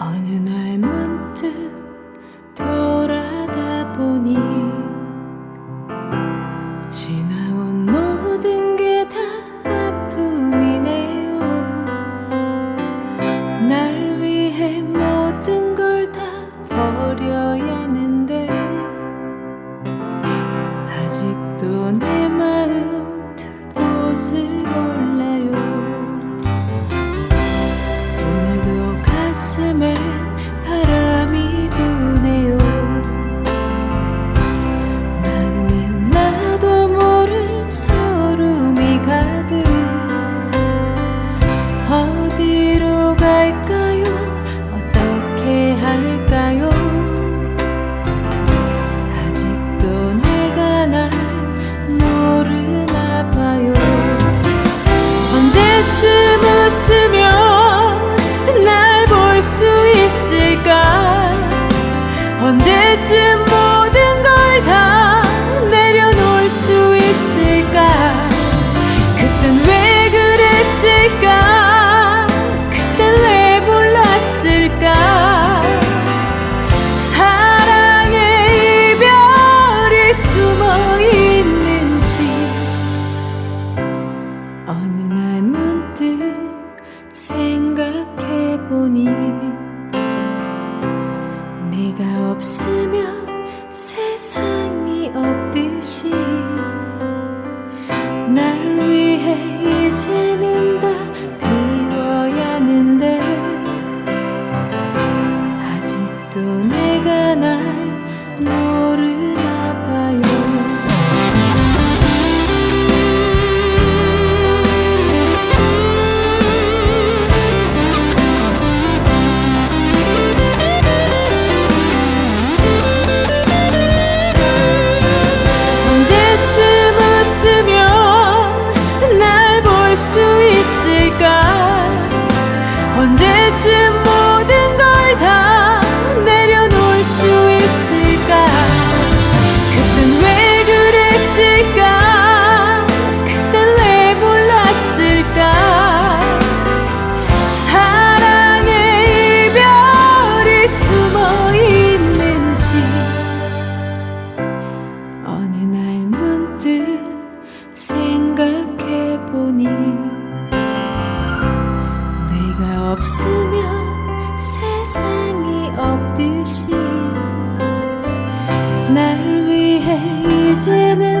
어느 날 문득 돌아다 보니 지나온 모든 게 다 아픔이네요. 날 위해 모든 걸 다 버려야 하는데 아직도 내 to me 수 있을까? 언제쯤 없으면 세상이 없듯이 날 위해 이제는